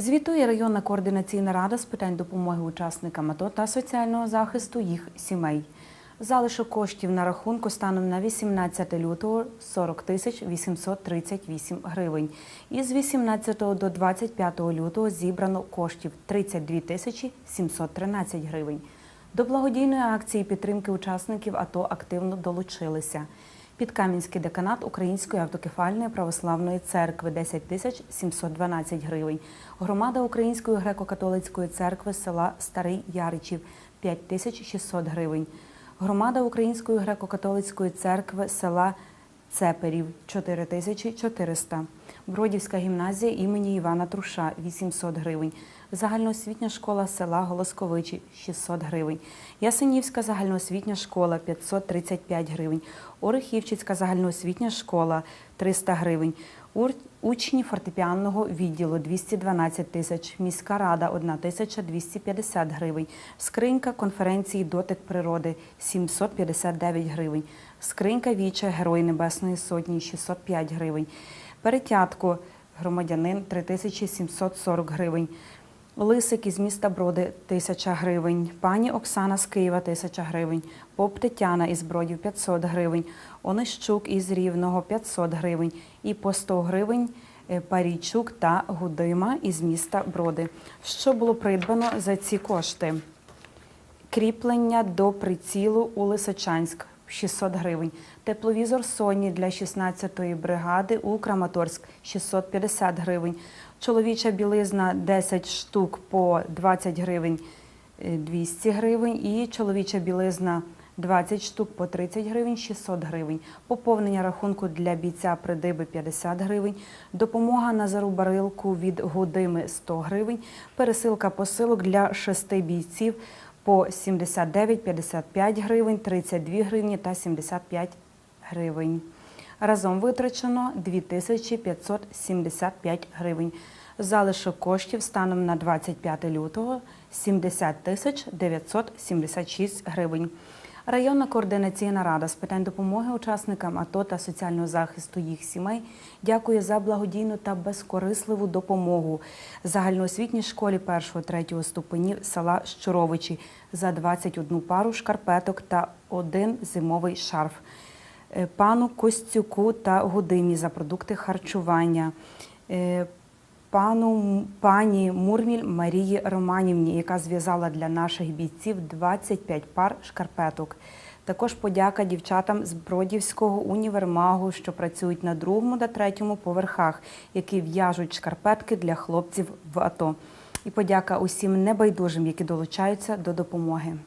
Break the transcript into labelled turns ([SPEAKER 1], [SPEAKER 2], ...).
[SPEAKER 1] Звітує районна координаційна рада з питань допомоги учасникам АТО та соціального захисту їх сімей. Залишок коштів на рахунку станом на 18 лютого 40 тисяч 838 гривень. Із 18 до 25 лютого зібрано коштів 32 тисячі 713 гривень. До благодійної акції підтримки учасників АТО активно долучилися. Підкам'янський деканат Української автокефальної православної церкви 10 тисяч 712 гривень. Громада Української греко-католицької церкви села Старий Яричів 5 тисяч 600 гривень. Громада Української греко-католицької церкви села Цеперів 4 тисячі 400. Бродівська гімназія імені Івана Труша 800 гривень. Загальноосвітня школа села Голосковичі 600 гривень. Ясенівська загальноосвітня школа 535 гривень. Орехівчицька загальноосвітня школа 300 гривень. Учні фортепіанного відділу 212 тисяч, міська рада 1 тисяча 250 гривень, скринька конференції Дотик природи 759 гривень, скринька Віча Герой Небесної Сотні 605 гривень, перетятко громадянин 3740 гривень. Лисик із міста Броди 1000 гривень, пані Оксана з Києва 1000 гривень, поп Тетяна із Бродів 500 гривень, Онищук із Рівного 500 гривень і по 100 гривень е, Парійчук та Гудима із міста Броди. Що було придбано за ці кошти? Кріплення до прицілу у Лисичанськ 600 гривень. Тепловізор Sony для 16-ї бригади у Краматорськ 650 гривень. Чоловіча білизна 10 штук по 20 гривень е, 200 гривень. І чоловіча білизна 20 штук по 30 гривень 600 гривень. Поповнення рахунку для бійця придиби 50 гривень. Допомога на зарубарилку від Гудими 100 гривень. Пересилка посилок для шести бійців по 79, 55 гривень, 32 гривні та 75 гривень. Разом витрачено 2575 гривень. Залишок коштів станом на 25 лютого 70 тисяч 976 гривень. Районна координаційна рада з питань допомоги учасникам АТО та соціального захисту їх сімей дякує за благодійну та безкорисливу допомогу загальноосвітній школі 1-3 ступенів села Щуровичі за 21 пару шкарпеток та один зимовий шарф. Е, Пану Костюку та Гудимі за продукти харчування. Пану пані Мурміль Марії Романівні, яка зв'язала для наших бійців 25 пар шкарпеток. Також подяка дівчатам з Бродівського універмагу, що працюють на другому та третьому поверхах, які в'яжуть шкарпетки для хлопців в АТО. І подяка усім небайдужим, які долучаються до допомоги.